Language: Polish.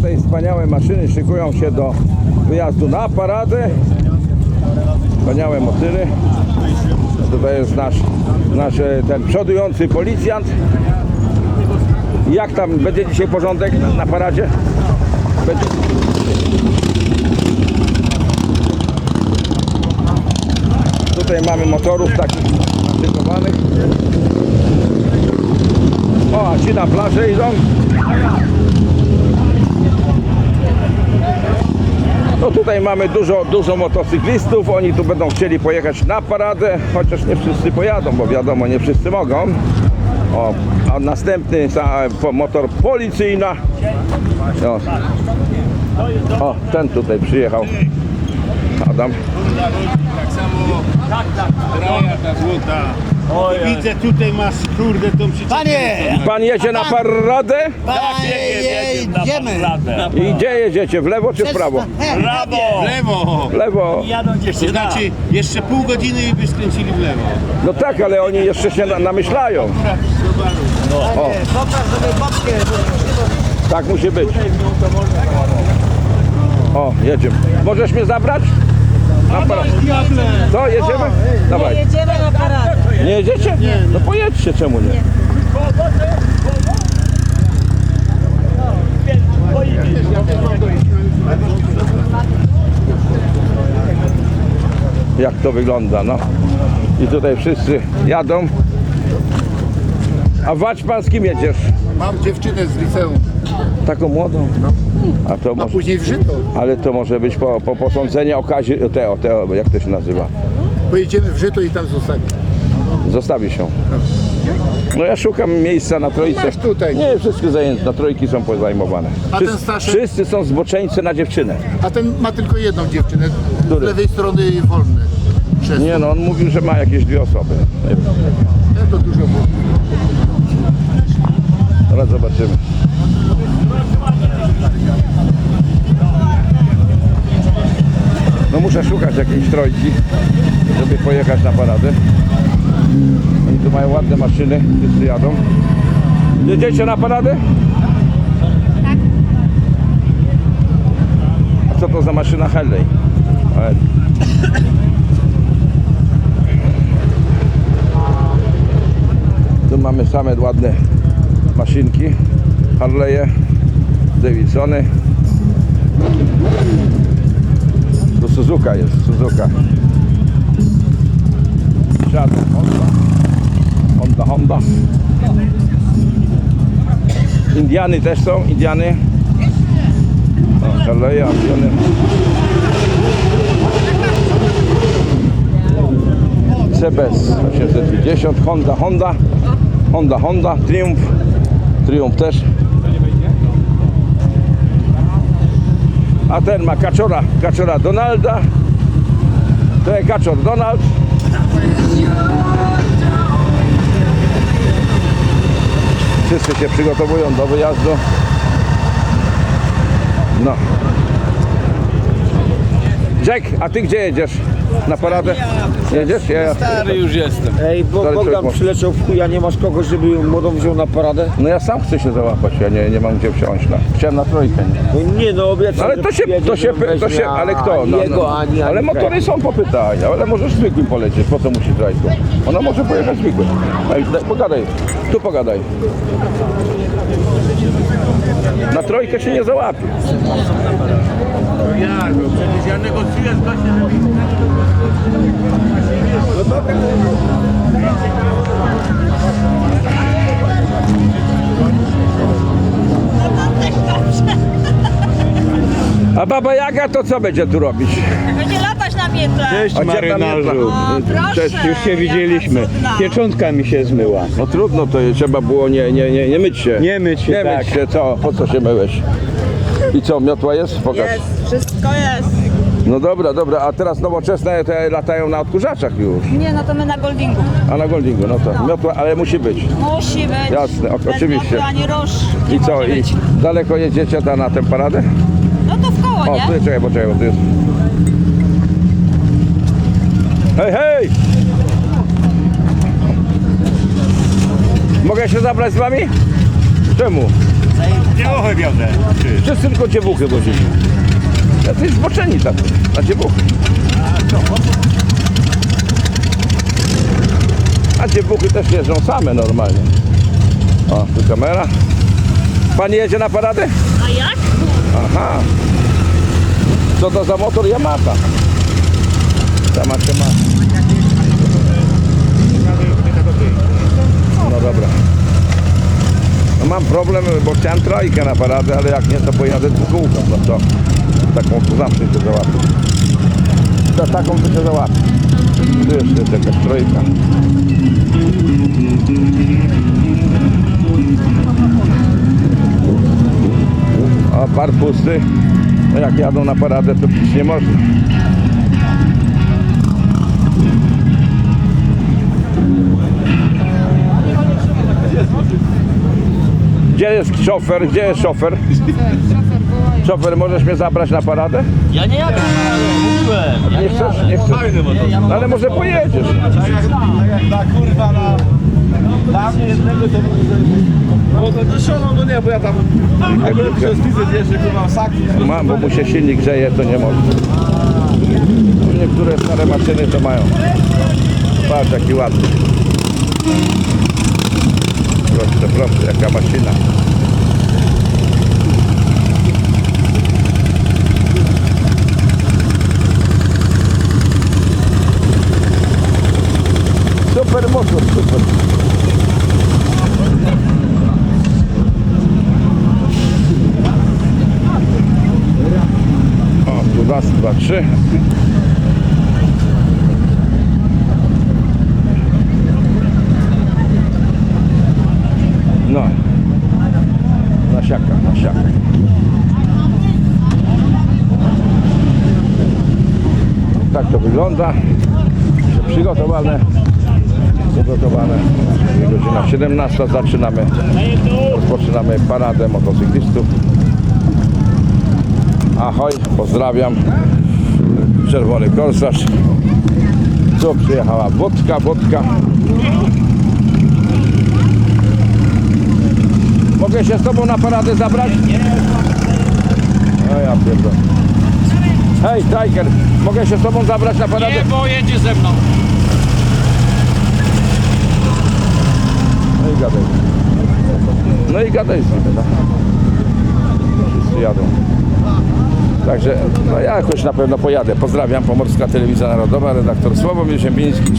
Tutaj wspaniałe maszyny szykują się do wyjazdu na paradę. Wspaniałe motyly. Tutaj jest nasz, nasz e, ten przodujący policjant. Jak tam będzie dzisiaj porządek na, na paradzie? Będzie... Tutaj mamy motorów takich szykowanych. O, a ci na plażę idą. Tutaj mamy dużo, dużo motocyklistów, oni tu będą chcieli pojechać na paradę, chociaż nie wszyscy pojadą, bo wiadomo, nie wszyscy mogą. O, a następny motor policyjna. No. O, ten tutaj przyjechał. Adam. Tak samo Raja ta złota. Widzę tutaj masz kurde tą przyczepę. Panie! Pan jedzie na paradę? Panie, jedziemy! I gdzie jedziecie? W lewo czy w prawo? Brawo! W lewo. W lewo. Jadą To dziewczyna. znaczy jeszcze pół godziny i by skręcili w lewo. No tak, ale oni jeszcze się na, namyślają. O. Pokaż sobie babkę. Tak musi być. O, jedziemy. Możesz mnie zabrać? Na paradę. Co, jedziemy? Dawaj. Jedziemy na paradę. Nie jedziecie? No pojedźcie, czemu nie? Jak to wygląda, no. I tutaj wszyscy jadą. A wać pan z kim jedziesz? Mam dziewczynę z liceum, Taką młodą? A to a może, później w Żyto. ale to może być po, po posądzeniu okazie, te, te, jak to się nazywa? Pojedziemy w Żyto i tam zostaniemy. Zostawi się. No ja szukam miejsca na trójce. Masz tutaj. Nie, wszystkie zajęte, na trójki są pozajmowane. A ten Wszyscy, starszy? wszyscy są zboczeńcy na dziewczynę. A ten ma tylko jedną dziewczynę, z Który? lewej strony wolny. Przez Nie no, on mówił, że ma jakieś dwie osoby. Nie wiem. Ja to dużo było. Zaraz zobaczymy. No muszę szukać jakiejś trojki, żeby pojechać na paradę. Oni tu mają ładne maszyny, wszyscy jadą. Jedziecie na paradę? Tak. A co to za maszyna? Ale- Tu mamy same ładne maszynki, Harley'e, Davidsony. Tu Suzuka jest, Suzuka. Honda. Honda, Honda. Indiany też są, Indiany. O, Harley'e, Indiany. CBS 850, Honda, Honda. Honda, Honda, Triumph. Triumph też. A ten ma kaczora, kaczora Donalda. To jest kaczor Donald. Wszyscy się przygotowują do wyjazdu. No. Jack, a ty gdzie jedziesz? Na paradę? Jedziesz? Ja, ja. Stary już jestem. Ej, bo Stary Bogdan przyleciał w chuja, nie masz kogoś, żeby młodą wziął na paradę? No ja sam chcę się załapać, ja nie, nie mam gdzie wsiąść. No. Chciałem na trójkę. Nie? No nie, no obiecał, No ale że to się, przyjedzie, to się, że to się, ale kto? Ani No, jego, no. ani, ale ani motory są po pytania, ale możesz zwykłym polecieć, po co musi trajku? Ona może pojechać zwykłym. Ej, daj, pogadaj, tu pogadaj. Na trójkę się nie załapie. A baba Jaga to co będzie tu robić? Będzie latać Cześć A? O, proszę. Cześć, Już się jaka widzieliśmy. cudna. Pieczątka mi się zmyła. No trudno, to trzeba było nie, nie, nie, nie myć się. Nie myć się, Nie tak. myć się, co? Po co się myłeś? I co, miotła jest? Pokaż. Jest, wszystko jest. No dobra, dobra, a teraz nowoczesne te latają na odkurzaczach już. Nie, no to my na Goldingu. A na Goldingu, no to miotła, ale musi być. Musi być. Jasne, o- Bez oczywiście. Ani róż. Nie I co, może i być. daleko jedziecie ta, na tę paradę? No to w koło, O, nie? tu czekaj, poczekaj, bo tu jest. Hej, hej! Mogę się zabrać z wami? Czemu? Dziewuchy wiozę. Czy? Wszyscy tylko dziewuchy wozili. Jacyś zboczeni tacy, na dziewuchy. A dziewuchy też jeżdżą same normalnie. O, tu kamera. Pani jedzie na paradę? A jak? Aha. Co to za motor Yamaha? Yamaha ma. No dobra. No mam problem, bo chciałem trajkę na paradę, ale jak nie, to pojadę dwukółką. No to taką to zawsze się załatwi. To taką to się załatwi. Tu jeszcze jest jakaś trojka. A bar pusty. No jak jadą na paradę, to pić nie można. Gdzie jest szofer? Gdzie jest szofer? Szofer, możesz mnie zabrać na paradę? Ja nie jadę, mówiłem. Ja Nie chcesz? Nie chcesz? No ale może pojedziesz. No to dziesiątą to nie, bo ja tam akurat przez mam saki. Mam, bo mu się silnik grzeje, to nie. No, Niektóre stare maszyny to mają. Patrz jaki ładny. Proszę, proszę, jaka maszyna. Super motor, super. O, tu raz, dwa, trzy. No. Nasiaka, nasiaka. Tak to wygląda. Przygotowane. Przygotowane. Godzina 17 zaczynamy. Rozpoczynamy paradę motocyklistów. Ahoj, pozdrawiam. Czerwony korsarz. Tu przyjechała wódka, wódka. Mogę się z tobą na paradę zabrać? No ja pierdolę. Hej, Tiger, mogę się z tobą zabrać na paradę? Nie, bo jedzie ze mną. No i gadaj. No i gadaj z nim, no. Wszyscy jadą. Także no ja jakoś na pewno pojadę. Pozdrawiam, Pomorska Telewizja Narodowa, redaktor Sławomir Ziembiński.